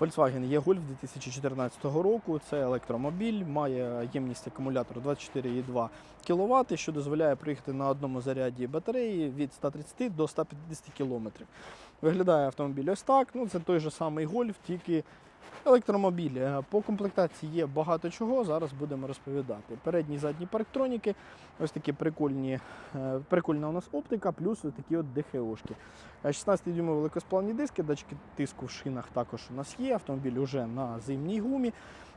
Volkswagen E-Golf 2014 року. Це електромобіль, має ємність акумулятору 24,2 кВт, що дозволяє проїхати на одному заряді батареї від 130 до 150 км. Виглядає автомобіль ось так. Ну, це той же самий Golf, тільки електромобіль. Е, По комплектації є багато чого. Зараз будемо розповідати. Передні задні парктроніки, ось такі прикольні, е, прикольна у нас оптика, плюс ось такі от ДХОшки. 16 дюймові великосплавні диски, датчики тиску в шинах також у нас є. Автомобіль вже на зимній гумі.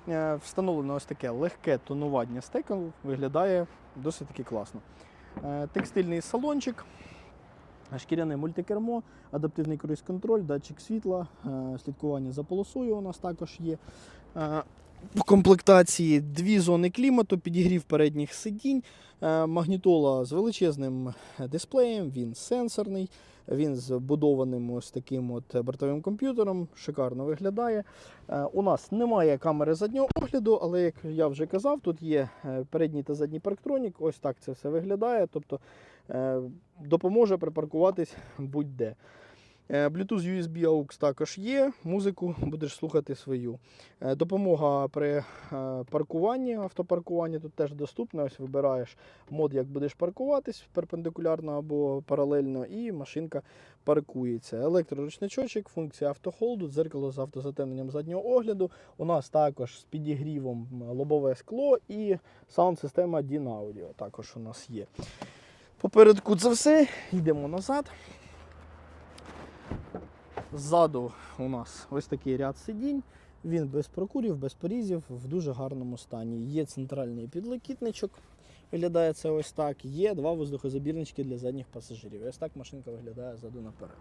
Е, Встановлено ось таке легке тонування стекол, виглядає досить таки класно. Е, Текстильний салончик, шкіряне мультикермо, адаптивний круїз-контроль, датчик світла, е, слідкування за полосою у нас також є. В комплектації дві зони клімату, підігрів передніх сидінь, е, магнітола з величезним дисплеєм, він сенсорний, він з ось таким от бортовим комп'ютером, шикарно виглядає. Е, У нас немає камери заднього огляду, але як я вже казав, тут є е, передній та задній парктронік. Ось так це все виглядає. Тобто допоможе припаркуватись будь-де. Е, Bluetooth USB AUX також є. Музику будеш слухати свою. Е, Допомога при е, паркуванні, автопаркуванні тут теж доступна. Ось вибираєш мод, як будеш паркуватись перпендикулярно або паралельно, і машинка паркується. Електроручничочок, функція автохолду, дзеркало з автозатемненням заднього огляду. У нас також з підігрівом лобове скло і саунд-система DIN також у нас є. Попередку це все. Йдемо назад. Ззаду у нас ось такий ряд сидінь. Він без прокурів, без порізів, в дуже гарному стані. Є центральний підлокітничок, виглядає це ось так. Є два воздухозабірнички для задніх пасажирів. Ось так машинка виглядає ззаду наперед.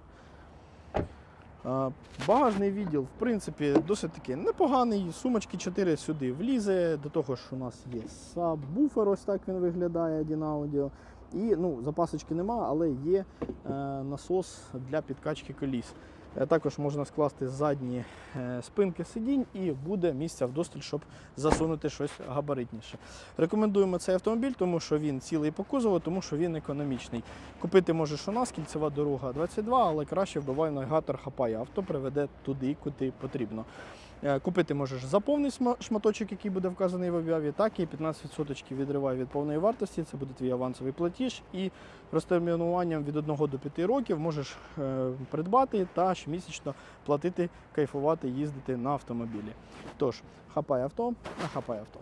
Багажний відділ, в принципі, досить таки непоганий. Сумочки 4 сюди влізе. До того ж, у нас є сабвуфер, ось так він виглядає, один аудіо. І ну, запасочки нема, але є е, насос для підкачки коліс. Е, Також можна скласти задні е, спинки сидінь і буде місця вдосталь, щоб засунути щось габаритніше. Рекомендуємо цей автомобіль, тому що він цілий по кузову, тому що він економічний. Купити можеш у нас кільцева дорога 22, але краще вбивай навігатор хапає. Авто приведе туди, куди потрібно. Е, Купити можеш за повний шматочок, який буде вказаний в об'яві, так і 15% відриває від повної вартості. Це буде твій авансовий платіж. І розтермінуванням від 1 до 5 років можеш е, придбати та щомісячно платити, кайфувати, їздити на автомобілі. Тож, хапай авто, на хапай авто.